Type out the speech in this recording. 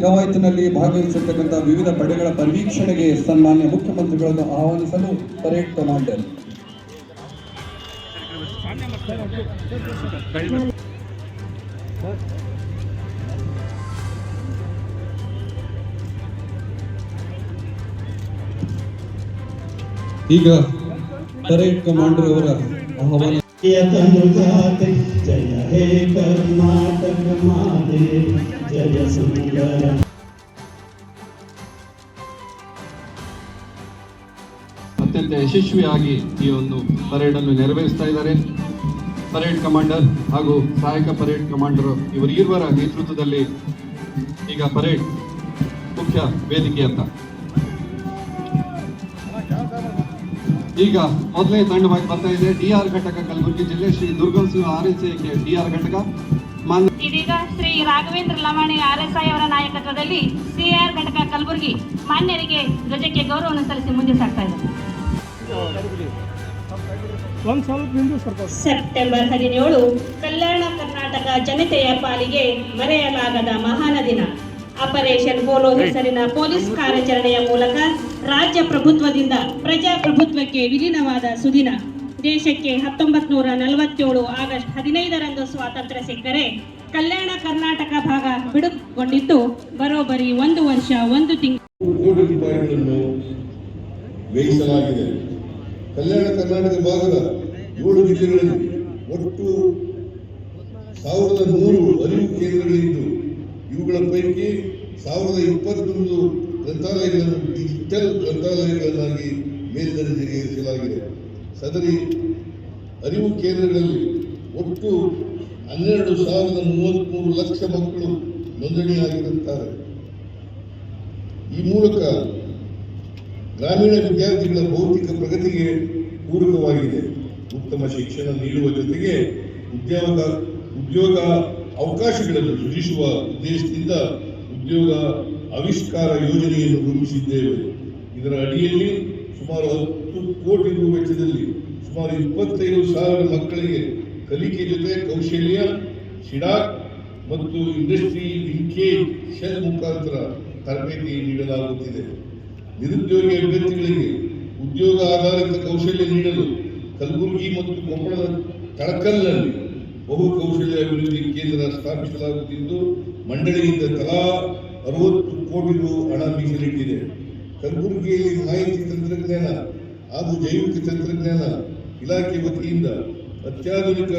ಕವಾಯತಿನಲ್ಲಿ ಭಾಗವಹಿಸಿರ್ತಕ್ಕಂಥ ವಿವಿಧ ಪಡೆಗಳ ಪರಿವೀಕ್ಷಣೆಗೆ ಸನ್ಮಾನ್ಯ ಮುಖ್ಯಮಂತ್ರಿಗಳನ್ನು ಆಹ್ವಾನಿಸಲು ಪರೇಡ್ ಕಮಾಂಡರ್ ಈಗ ಪರೇಡ್ ಕಮಾಂಡರ್ ಅವರ ಆಹ್ವಾನ ಜಯ ಹೇ ಕರ್ನಾಟಕ ಅತ್ಯಂತ ಯಶಸ್ವಿಯಾಗಿ ಈ ಒಂದು ಪರೇಡ್ ಅನ್ನು ನೆರವೇರಿಸ್ತಾ ಇದ್ದಾರೆ. ಪರೇಡ್ ಕಮಾಂಡರ್ ಹಾಗೂ ಸಹಾಯಕ ಪರೇಡ್ ಕಮಾಂಡರ್ ಇವರು ಇರುವರ ನೇತೃತ್ವದಲ್ಲಿ ಈಗ ಪರೇಡ್ ಮುಖ್ಯ ವೇದಿಕೆ ಅಂತ. ಈಗ ಮೊದಲೇ ತಂಡವಾಗಿ ಬರ್ತಾ ಇದೆ ಡಿಆರ್ ಘಟಕ ಕಲಬುರಗಿ ಜಿಲ್ಲೆ Shri Durgam Simha R S D R ಘಟಕ. ಮಾನ್ಯ ಶ್ರೀ ರಾಘವೇಂದ್ರ ಲಮಾಣಿ ಐ ಅವರ ನಾಯಕತ್ವದಲ್ಲಿ ಸಿಆರ್ ಘಟಕ ಕಲಬುರಗಿ ಮಾನ್ಯರಿಗೆ ಧ್ವಜಕ್ಕೆ ಗೌರವವನ್ನು ಸಲ್ಲಿಸಿ ಮುಂದೆ ಸಾಗ್ತಾ ಇದೆ ಸೆಪ್ಟೆಂಬರ್ ಹದಿನೇಳು ಕಲ್ಯಾಣ ಕರ್ನಾಟಕ ಜನತೆಯ ಪಾಲಿಗೆ ಮರೆಯಲಾಗದ ಮಹಾನ ದಿನ ಆಪರೇಷನ್ ಪೋಲೋ ಹೆಸರಿನ ಪೊಲೀಸ್ ಕಾರ್ಯಾಚರಣೆಯ ಮೂಲಕ ರಾಜ್ಯ ಪ್ರಭುತ್ವದಿಂದ ಪ್ರಜಾಪ್ರಭುತ್ವಕ್ಕೆ ವಿಲೀನವಾದ ಸುದಿನ. ದೇಶಕ್ಕೆ ಹತ್ತೊಂಬತ್ ನೂರ ನಲವತ್ತೇಳು ಆಗಸ್ಟ್ ಹದಿನೈದರಂದು ಸ್ವಾತಂತ್ರ್ಯ ಸಿಕ್ಕರೆ ಕಲ್ಯಾಣ ಕರ್ನಾಟಕ ಭಾಗ ಬಿಡುಗೊಂಡಿದ್ದು ಬರೋಬ್ಬರಿ ಒಂದು ವರ್ಷ, ಒಂದು ತಿಂಗಳು ವ್ಯಯಿಸಲಾಗಿದೆ. ಕಲ್ಯಾಣ ಕರ್ನಾಟಕ ಭಾಗದ ಏಳು ಜಿಲ್ಲೆಗಳಲ್ಲಿ ಒಟ್ಟು ಸಾವಿರದ ನೂರು ಅರಿವು ಕೇಂದ್ರಗಳಿದ್ದು, ಇವುಗಳ ಪೈಕಿ ಸಾವಿರದ ಇಪ್ಪತ್ತೊಂದು ಗ್ರಂಥಾಲಯಗಳನ್ನು ಡಿಜಿಟಲ್ ಗ್ರಂಥಾಲಯಗಳನ್ನಾಗಿ ಮೇಲ್ದರ್ಜೆಗೇರಿಸಲಾಗಿದೆ ಸದರಿ ಅರಿವು ಕೇಂದ್ರಗಳಲ್ಲಿ ಒಟ್ಟು ಹನ್ನೆರಡು ಸಾವಿರದ ಮೂವತ್ತ್ಮೂರು ಲಕ್ಷ ಮಕ್ಕಳು ನೋಂದಣಿಯಾಗಿರುತ್ತಾರೆ. ಈ ಮೂಲಕ ಗ್ರಾಮೀಣ ವಿದ್ಯಾರ್ಥಿಗಳ ಭೌತಿಕ ಪ್ರಗತಿಗೆ ಪೂರಕವಾಗಿದೆ. ಉತ್ತಮ ಶಿಕ್ಷಣ ನೀಡುವ ಜೊತೆಗೆ ಉದ್ಯೋಗ ಉದ್ಯೋಗ ಅವಕಾಶಗಳನ್ನು ಸೃಜಿಸುವ ಉದ್ದೇಶದಿಂದ ಉದ್ಯೋಗ ಆವಿಷ್ಕಾರ ಯೋಜನೆಯನ್ನು ರೂಪಿಸಿದ್ದೇವೆ. ಇದರ ಅಡಿಯಲ್ಲಿ ಸುಮಾರು ಹತ್ತು ಕೋಟಿ ರೂಪಾಯಿ ವೆಚ್ಚದಲ್ಲಿ ಸುಮಾರು ಇಪ್ಪತ್ತೈದು ಸಾವಿರ ಮಕ್ಕಳಿಗೆ ಕಲಿಕೆ ಜೊತೆ ಕೌಶಲ್ಯ ಶಿಡಾಕ್ ಮತ್ತು ಇಂಡಸ್ಟ್ರಿ ಲಿಂಕೇಜ್ ಮುಖಾಂತರ ತರಬೇತಿ ನೀಡಲಾಗುತ್ತಿದೆ. ನಿರುದ್ಯೋಗಿ ಅಭ್ಯರ್ಥಿಗಳಿಗೆ ಉದ್ಯೋಗ ಆಧಾರಿತ ಕೌಶಲ್ಯ ನೀಡಲು ಕಲಬುರಗಿ ಮತ್ತು ಕೊಪ್ಪಳದ ತಳಕಲ್ನಲ್ಲಿ ಬಹು ಕೌಶಲ್ಯ ಅಭಿವೃದ್ಧಿ ಕೇಂದ್ರ ಸ್ಥಾಪಿಸಲಾಗುತ್ತಿದ್ದು, ಮಂಡಳಿಯಿಂದ ತಲಾ ಅರವತ್ತು ಕೋಟಿ ರು ಹಣ ಮೀಸಲಿಟ್ಟಿದೆ. ಕಲಬುರಗಿಯಲ್ಲಿ ಮಾಹಿತಿ ತಂತ್ರಜ್ಞಾನ ಹಾಗೂ ಜೈವಿಕ ತಂತ್ರಜ್ಞಾನ ಇಲಾಖೆ ವತಿಯಿಂದ ಅತ್ಯಾಧುನಿಕ